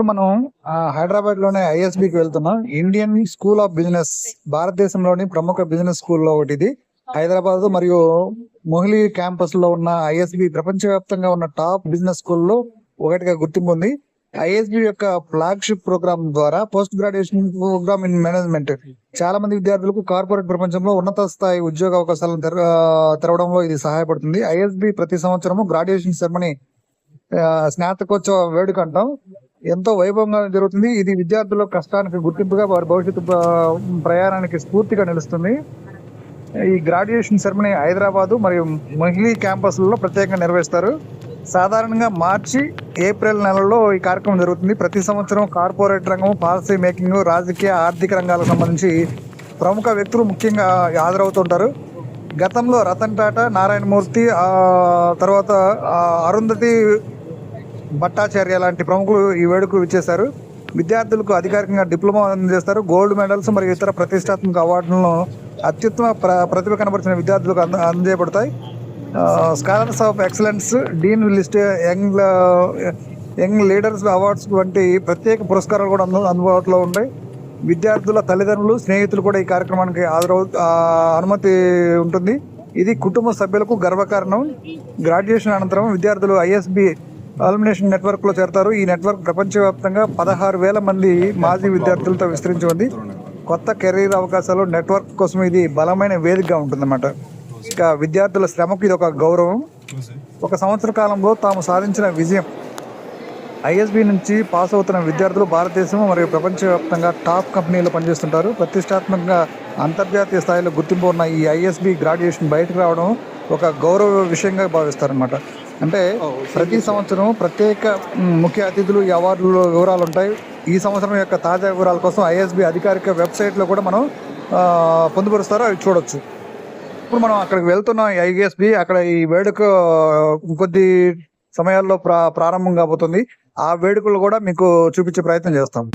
ఇప్పుడు మనం హైదరాబాద్లోనే ఐఎస్బికి వెళ్తున్నాం. ఇండియన్ స్కూల్ ఆఫ్ బిజినెస్ భారతదేశంలోని ప్రముఖ బిజినెస్ స్కూల్లో ఒకటి ఇది హైదరాబాద్ మరియు మొహిలీ క్యాంపస్లో ఉన్న ఐఎస్బి ప్రపంచవ్యాప్తంగా ఉన్న టాప్ బిజినెస్ స్కూల్లో ఒకటిగా గుర్తింపు ఉంది. ఐఎస్బి యొక్క ఫ్లాగ్షిప్ ప్రోగ్రామ్ ద్వారా post graduation programme in management. చాలా మంది విద్యార్థులకు కార్పొరేట్ ప్రపంచంలో ఉన్నత స్థాయి ఉద్యోగ అవకాశాలను తెర- తెరవడంలో ఇది సహాయపడుతుంది. ఐఎస్బి ప్రతి సంవత్సరము గ్రాడ్యుయేషన్ సెరమనీ స్నాతకోత్సవ వేడుక అంటాం. ఎంతో వైభవంగా జరుగుతుంది. ఇది విద్యార్థుల కష్టానికి గుర్తింపుగా వారి భవిష్యత్తు ప్రయాణానికి స్ఫూర్తిగా నిలుస్తుంది. ఈ గ్రాడ్యుయేషన్ సెరమనీ హైదరాబాదు మరియు మహిళీ క్యాంపస్లలో ప్రత్యేకంగా నిర్వహిస్తారు. సాధారణంగా మార్చి ఏప్రిల్ నెలలో ఈ కార్యక్రమం జరుగుతుంది. ప్రతి సంవత్సరం కార్పొరేట్ రంగం పాలసీ మేకింగ్ రాజకీయ ఆర్థిక రంగాలకు సంబంధించి ప్రముఖ వ్యక్తులు ముఖ్యంగా హాజరవుతుంటారు. గతంలో రతన్ టాటా నారాయణమూర్తి తర్వాత అరుంధతి భట్టాచార్య లాంటి ప్రముఖులు ఈ వేడుకకు విచ్చేశారు. విద్యార్థులకు అధికారికంగా డిప్లొమా అందజేస్తారు గోల్డ్ మెడల్స్ మరియు ఇతర ప్రతిష్టాత్మక అవార్డులను అత్యుత్తమ ప్ర ప్రతిభ కనబరిచిన విద్యార్థులకు అంద అందజేయబడతాయి. Scholars of excellence dean list young young leaders awards వంటి ప్రత్యేక పురస్కారాలు కూడా అందు అందుబాటులో ఉంటాయి విద్యార్థుల తల్లిదండ్రులు స్నేహితులు కూడా ఈ కార్యక్రమానికి హాజరవు అనుమతి ఉంటుంది. ఇది కుటుంబ సభ్యులకు గర్వకారణం. గ్రాడ్యుయేషన్ అనంతరం విద్యార్థులు ఐఎస్బి అల్మినేషన్ నెట్వర్క్లో చేరతారు. ఈ నెట్వర్క్ ప్రపంచవ్యాప్తంగా పదహారు వేల మంది మాజీ విద్యార్థులతో విస్తరించి ఉంది కొత్త కెరీర్ అవకాశాలు నెట్వర్క్ కోసం ఇది బలమైన వేదికగా ఉంటుందన్నమాట. ఇక విద్యార్థుల శ్రమకు ఇది ఒక గౌరవం. ఒక సంవత్సర కాలంలో తాము సాధించిన విజయం. ఐఎస్బి నుంచి పాస్ అవుతున్న విద్యార్థులు భారతదేశం మరియు ప్రపంచవ్యాప్తంగా టాప్ కంపెనీలో పనిచేస్తుంటారు. ప్రతిష్టాత్మకంగా అంతర్జాతీయ స్థాయిలో గుర్తింపు ఉన్న ఈ ఐఎస్బి గ్రాడ్యుయేషన్ బయటకు రావడం ఒక గౌరవ విషయంగా భావిస్తారనమాట అంటే ప్రతి సంవత్సరం ప్రత్యేక ముఖ్య అతిథులు ఈ అవార్డుల వివరాలు ఉంటాయి ఈ సంవత్సరం యొక్క తాజా వివరాల కోసం ఐఎస్బి అధికారిక వెబ్సైట్లో కూడా మనం పొందుపరుస్తారో అవి చూడొచ్చు. ఇప్పుడు మనం అక్కడికి వెళ్తున్నాం ఐఎస్బి అక్కడ ఈ వేడుక కొద్ది సమయాల్లో ప్రా ప్రారంభం కాబోతుంది. ఆ వేడుకలు కూడా మీకు చూపించే ప్రయత్నం చేస్తాం.